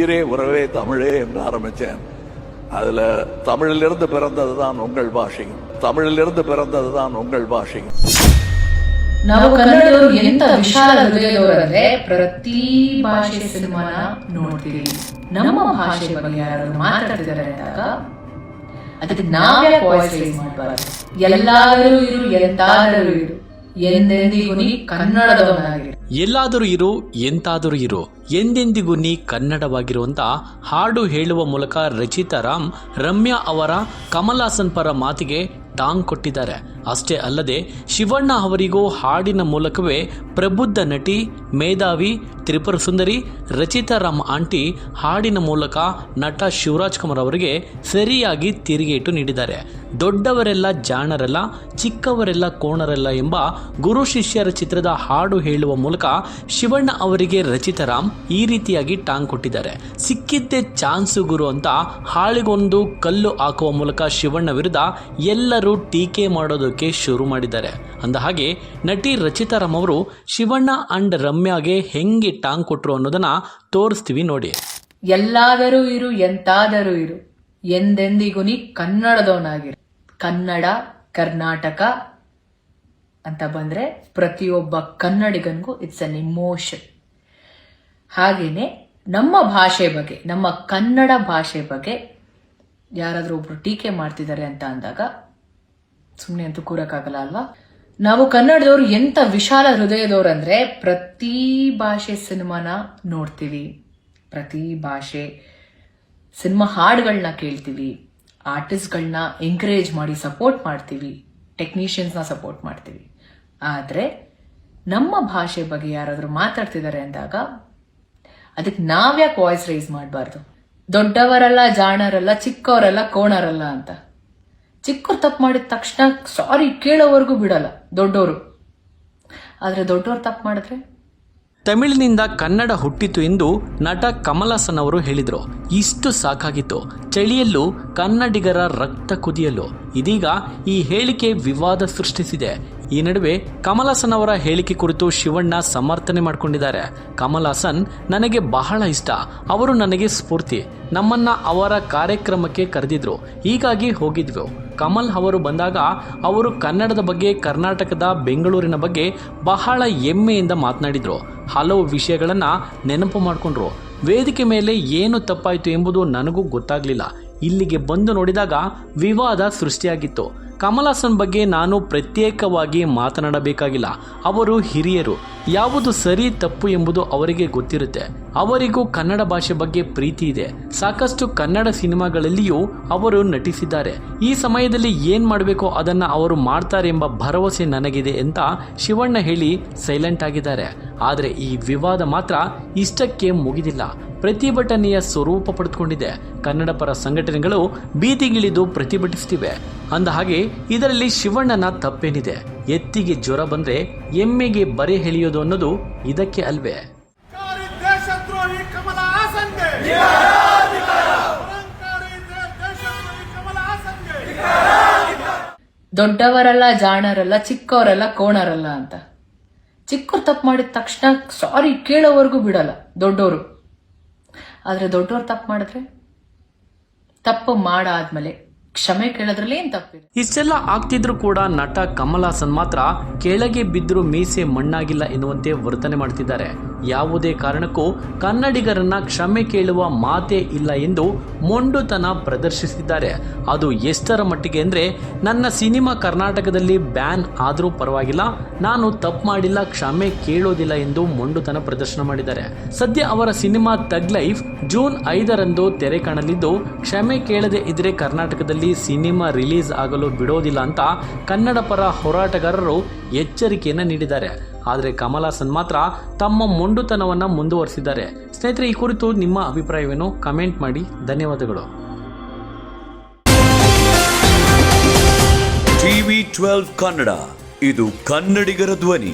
உயிரே உறவே தமிழே என்று ஆரம்பிச்சேன் அதுல தமிழிலிருந்து பிறந்தது தான் உங்கள் பாஷையும் தமிழிலிருந்து பிறந்தது தான் உங்கள் பாஷையும் ನಾವು ಕನ್ನಡದವರು ಎಂತ ವಿಶಾಲ ಹೃದಯದವರು ಅಂದ್ರೆ ಪ್ರತಿ ಭಾಷೆ ಸಿನಿಮಾನ ನೋಡ್ತೀವಿ ನಮ್ಮ ಭಾಷೆ ಬಗ್ಗೆ ಯಾರಾದ್ರು ಮಾತಾಡ್ತಿದ್ದಾರೆ ಅಂದಾಗ ಅದಕ್ಕೆ ನಾವ್ಯಾಕೆ ವಾಯ್ಸ್ ರೈಸ್ ಮಾಡಬಾರ್ದು ಎಲ್ಲಾದರೂ ಇರು ಎಂತಾದರೂ ಇರು ಎಂದೆಂದಿಗೂ ಎಲ್ಲಾದರೂ ಇರು, ಎಂತಾದರೂ ಇರು. ಎಂದೆಂದಿಗೂ ನೀ ಕನ್ನಡವಾಗಿರುವಂತ ಹಾಡು ಹೇಳುವ ಮೂಲಕ ರಚಿತಾ ರಾಮ್ ರಮ್ಯಾ ಅವರ ಕಮಲ್ ಹಾಸನ್ ಪರ ಮಾತಿಗೆ ಟಾಂಗ್ ಕೊಟ್ಟಿದ್ದಾರೆ. ಅಷ್ಟೇ ಅಲ್ಲದೆ, ಶಿವಣ್ಣ ಅವರಿಗೂ ಹಾಡಿನ ಮೂಲಕವೇ ಪ್ರಬುದ್ಧ ನಟಿ, ಮೇಧಾವಿ, ತ್ರಿಪುರ ಸುಂದರಿ, ರಚಿತಾ ರಾಮ್ ಆಂಟಿ ಹಾಡಿನ ಮೂಲಕ ನಟ ಶಿವರಾಜ್ ಕುಮಾರ್ ಅವರಿಗೆ ಸರಿಯಾಗಿ ತಿರುಗೇಟು ನೀಡಿದ್ದಾರೆ. ದೊಡ್ಡವರೆಲ್ಲ ಜಾಣರಲ್ಲ, ಚಿಕ್ಕವರೆಲ್ಲ ಕೋಣರಲ್ಲ ಎಂಬ ಗುರು ಶಿಷ್ಯರ ಚಿತ್ರದ ಹಾಡು ಹೇಳುವ ಮೂಲಕ ಶಿವಣ್ಣ ಅವರಿಗೆ ರಚಿತಾ ರಾಮ್ ಈ ರೀತಿಯಾಗಿ ಟಾಂಗ್ ಕೊಟ್ಟಿದ್ದಾರೆ. ಸಿಕ್ಕಿದ್ದೇ ಚಾನ್ಸು ಗುರು ಅಂತ ಹಾಳಿಗೊಂದು ಕಲ್ಲು ಹಾಕುವ ಮೂಲಕ ಶಿವಣ್ಣ ವಿರುದ್ಧ ಎಲ್ಲರೂ ಟೀಕೆ ಮಾಡೋದಕ್ಕೆ ಶುರು ಮಾಡಿದ್ದಾರೆ. ಅಂದ ಹಾಗೆ, ನಟಿ ರಚಿತಾ ರಾಮ್ ಅವರು ಶಿವಣ್ಣ ಅಂಡ್ ರಮ್ಯಾಗೆ ಹೆಂಗೆ ಟಾಂಗ್ ಕೊಟ್ರು ಅನ್ನೋದನ್ನ ತೋರಿಸ್ತೀವಿ ನೋಡಿ. ಎಲ್ಲಾದರೂ ಇರು, ಎಂತಾದರೂ ಇರು. ಎಂದೆಂದಿಗೂ ನೀ ಕನ್ನಡದವನಾಗಿರು. ಕನ್ನಡ, ಕರ್ನಾಟಕ ಅಂತ ಬಂದ್ರೆ ಪ್ರತಿಯೊಬ್ಬ ಕನ್ನಡಿಗನಿಗೂ ಇಟ್ಸ್ ಅನ್ ಇಮೋಷನ್ ಹಾಗೇನೆ ನಮ್ಮ ಭಾಷೆ ಬಗ್ಗೆ, ನಮ್ಮ ಕನ್ನಡ ಭಾಷೆ ಬಗ್ಗೆ ಯಾರಾದರೂ ಒಬ್ರು ಟೀಕೆ ಮಾಡ್ತಿದ್ದಾರೆ ಅಂತ ಅಂದಾಗ ಸುಮ್ಮನೆ ಅಂತೂ ಕೂರಕ್ಕಾಗಲ್ಲ ಅಲ್ವಾ? ನಾವು ಕನ್ನಡದವರು ಎಂತ ವಿಶಾಲ ಹೃದಯದವ್ರು ಅಂದ್ರೆ ಪ್ರತಿ ಭಾಷೆ ಸಿನಿಮಾನ ನೋಡ್ತೀವಿ. ಪ್ರತಿ ಭಾಷೆ. ಸಿನಿಮಾ ಹಾಡುಗಳನ್ನ ಕೇಳ್ತೀವಿ. ಆರ್ಟಿಸ್ಟ್ಗಳನ್ನ ಎಂಕರೇಜ್ ಮಾಡಿ ಸಪೋರ್ಟ್ ಮಾಡ್ತೀವಿ. ಟೆಕ್ನಿಷಿಯನ್ಸ್ನ ಸಪೋರ್ಟ್ ಮಾಡ್ತೀವಿ. ಆದರೆ ನಮ್ಮ ಭಾಷೆ ಬಗ್ಗೆ ಯಾರಾದರೂ ಮಾತಾಡ್ತಿದ್ದಾರೆ ಅಂದಾಗ ಅದಕ್ಕೆ ನಾವ್ಯಾಕೆ ವಾಯ್ಸ್ ರೈಸ್ ಮಾಡಬಾರ್ದು? ದೊಡ್ಡವರಲ್ಲ, ಜಾಣರಲ್ಲ, ಚಿಕ್ಕವರಲ್ಲ, ಕೋಣರಲ್ಲ ಅಂತ. ಚಿಕ್ಕವ್ರು ತಪ್ಪು ಮಾಡಿದ ತಕ್ಷಣ ಸಾರಿ ಕೇಳೋವರೆಗೂ ಬಿಡಲ್ಲ ದೊಡ್ಡವರು ಆದರೆ ದೊಡ್ಡವರು ತಪ್ಪು ಮಾಡಿದ್ರೆ? ತಮಿಳಿನಿಂದ ಕನ್ನಡ ಹುಟ್ಟಿತು ಎಂದು ನಟ ಕಮಲಾಸನ್ ಅವರು ಹೇಳಿದರು. ಇಷ್ಟು ಸಾಕಾಗಿತ್ತು. ಚಳಿಯಲ್ಲೂ ಕನ್ನಡಿಗರ ರಕ್ತ ಕುದಿಯಲು. ಇದೀಗ ಈ ಹೇಳಿಕೆ ವಿವಾದ ಸೃಷ್ಟಿಸಿದೆ. ಈ ನಡುವೆ ಕಮಲ್ ಅವರ ಹೇಳಿಕೆ ಕುರಿತು ಶಿವಣ್ಣ ಸಮರ್ಥನೆ ಮಾಡಿಕೊಂಡಿದ್ದಾರೆ. ಕಮಲ್ ನನಗೆ ಬಹಳ ಇಷ್ಟ. ಅವರು ನನಗೆ ಸ್ಫೂರ್ತಿ. ನಮ್ಮನ್ನ ಅವರ ಕಾರ್ಯಕ್ರಮಕ್ಕೆ ಕರೆದಿದ್ರು. ಹೀಗಾಗಿ ಹೋಗಿದ್ವು. ಕಮಲ್ ಅವರು ಬಂದಾಗ ಅವರು ಕನ್ನಡದ ಬಗ್ಗೆ, ಕರ್ನಾಟಕದ ಬೆಂಗಳೂರಿನ ಬಗ್ಗೆ ಬಹಳ ಹೆಮ್ಮೆಯಿಂದ ಮಾತನಾಡಿದ್ರು. ಹಲವು ವಿಷಯಗಳನ್ನ ನೆನಪು ಮಾಡಿಕೊಂಡ್ರು. ವೇದಿಕೆ ಮೇಲೆ ಏನು ತಪ್ಪಾಯಿತು ಎಂಬುದು ನನಗೂ ಗೊತ್ತಾಗಲಿಲ್ಲ. ಇಲ್ಲಿಗೆ ಬಂದು ನೋಡಿದಾಗ ವಿವಾದ ಸೃಷ್ಟಿಯಾಗಿತ್ತು. ಕಮಲ್ ಹಾಸನ್ ಬಗ್ಗೆ ನಾನು ಪ್ರತ್ಯೇಕವಾಗಿ ಮಾತನಾಡಬೇಕಾಗಿಲ್ಲ. ಅವರು ಹಿರಿಯರು. ಯಾವುದು ಸರಿ ತಪ್ಪು ಎಂಬುದು ಅವರಿಗೆ ಗೊತ್ತಿರುತ್ತೆ. ಅವರಿಗೂ ಕನ್ನಡ ಭಾಷೆ ಬಗ್ಗೆ ಪ್ರೀತಿ ಇದೆ. ಸಾಕಷ್ಟು ಕನ್ನಡ ಸಿನಿಮಾಗಳಲ್ಲಿಯೂ ಅವರು ನಟಿಸಿದ್ದಾರೆ. ಈ ಸಮಯದಲ್ಲಿ ಏನ್ ಮಾಡಬೇಕೋ ಅದನ್ನ ಅವರು ಮಾಡ್ತಾರೆ ಎಂಬ ಭರವಸೆ ನನಗಿದೆ ಅಂತ ಶಿವಣ್ಣ ಹೇಳಿ ಸೈಲೆಂಟ್ ಆಗಿದ್ದಾರೆ. ಆದರೆ ಈ ವಿವಾದ ಮಾತ್ರ ಇಷ್ಟಕ್ಕೆ ಮುಗಿದಿಲ್ಲ. ಪ್ರತಿಭಟನೆಯ ಸ್ವರೂಪ ಪಡೆದುಕೊಂಡಿದೆ. ಕನ್ನಡ ಪರ ಸಂಘಟನೆಗಳು ಬೀದಿಗಿಳಿದು ಪ್ರತಿಭಟಿಸುತ್ತಿವೆ. ಅಂದ ಹಾಗೆ ಇದರಲ್ಲಿ ಶಿವಣ್ಣನ ತಪ್ಪೇನಿದೆ. ಎತ್ತಿಗೆ ಜ್ವರ ಬಂದ್ರೆ ಎಮ್ಮೆಗೆ ಬರೆ ಎಳೆಯೋದು ಅನ್ನೋದು ಇದಕ್ಕೆ ಅಲ್ವೇ. ದೊಡ್ಡವರಲ್ಲ ಜಾಣರಲ್ಲ ಚಿಕ್ಕವರಲ್ಲ ಕೋಣರಲ್ಲ ಅಂತ. ಚಿಕ್ಕವ್ರು ತಪ್ಪು ಮಾಡಿದ ತಕ್ಷಣ ಸಾರಿ ಕೇಳೋವರೆಗೂ ಬಿಡಲ್ಲ. ದೊಡ್ಡವರು. ಆದ್ರೆ ದೊಡ್ಡವ್ರು ತಪ್ಪು ಮಾಡಿದ್ರೆ ತಪ್ಪು ಮಾಡಾದ್ಮೇಲೆ ಕ್ಷಮೆ ಕೇಳೋದ್ರಲ್ಲಿ ಏನ್ ತಪ್ಪಿದೆ? ಇಷ್ಟೆಲ್ಲ ಆಗ್ತಿದ್ರು ಕೂಡ ನಟ ಕಮಲ್ ಹಾಸನ್ ಮಾತ್ರ ಕೆಳಗೆ ಬಿದ್ದರೂ ಮೀಸೆ ಮಣ್ಣಾಗಿಲ್ಲ ಎನ್ನುವಂತೆ ವರ್ತನೆ ಮಾಡ್ತಿದ್ದಾರೆ. ಯಾವುದೇ ಕಾರಣಕ್ಕೂ ಕನ್ನಡಿಗರನ್ನ ಕ್ಷಮೆ ಕೇಳುವ ಮಾತೇ ಇಲ್ಲ ಎಂದು ಮೊಂಡುತನ ಪ್ರದರ್ಶಿಸಿದ್ದಾರೆ. ಅದು ಎಷ್ಟರ ಮಟ್ಟಿಗೆ ಅಂದರೆ, ನನ್ನ ಸಿನಿಮಾ ಕರ್ನಾಟಕದಲ್ಲಿ ಬ್ಯಾನ್ ಆದರೂ ಪರವಾಗಿಲ್ಲ, ನಾನು ತಪ್ಪು ಮಾಡಿಲ್ಲ, ಕ್ಷಮೆ ಕೇಳೋದಿಲ್ಲ ಎಂದು ಮೊಂಡುತನ ಪ್ರದರ್ಶನ ಮಾಡಿದ್ದಾರೆ. ಸದ್ಯ ಅವರ ಸಿನಿಮಾ ತಗ್ ಲೈಫ್ ಜೂನ್ ಐದರಂದು ತೆರೆ ಕಾಣಲಿದ್ದು, ಕ್ಷಮೆ ಕೇಳದೆ ಇದ್ರೆ ಕರ್ನಾಟಕದಲ್ಲಿ ಸಿನಿಮಾ ರಿಲೀಸ್ ಆಗಲು ಬಿಡೋದಿಲ್ಲ ಅಂತ ಕನ್ನಡ ಪರ ಹೋರಾಟಗಾರರು ಎಚ್ಚರಿಕೆಯನ್ನು ನೀಡಿದ್ದಾರೆ. ಆದರೆ ಕಮಲ್ ಹಾಸನ್ ಮಾತ್ರ ತಮ್ಮ ಮೊಂಡುತನವನ್ನು ಮುಂದುವರಿಸಿದ್ದಾರೆ. ಸ್ನೇಹಿತರೆ, ಈ ಕುರಿತು ನಿಮ್ಮ ಅಭಿಪ್ರಾಯವೇನು? ಕಮೆಂಟ್ ಮಾಡಿ. ಧನ್ಯವಾದಗಳು. ಟಿವಿ ಟ್ವೆಲ್ವ್ ಕನ್ನಡ, ಇದು ಕನ್ನಡಿಗರ ಧ್ವನಿ.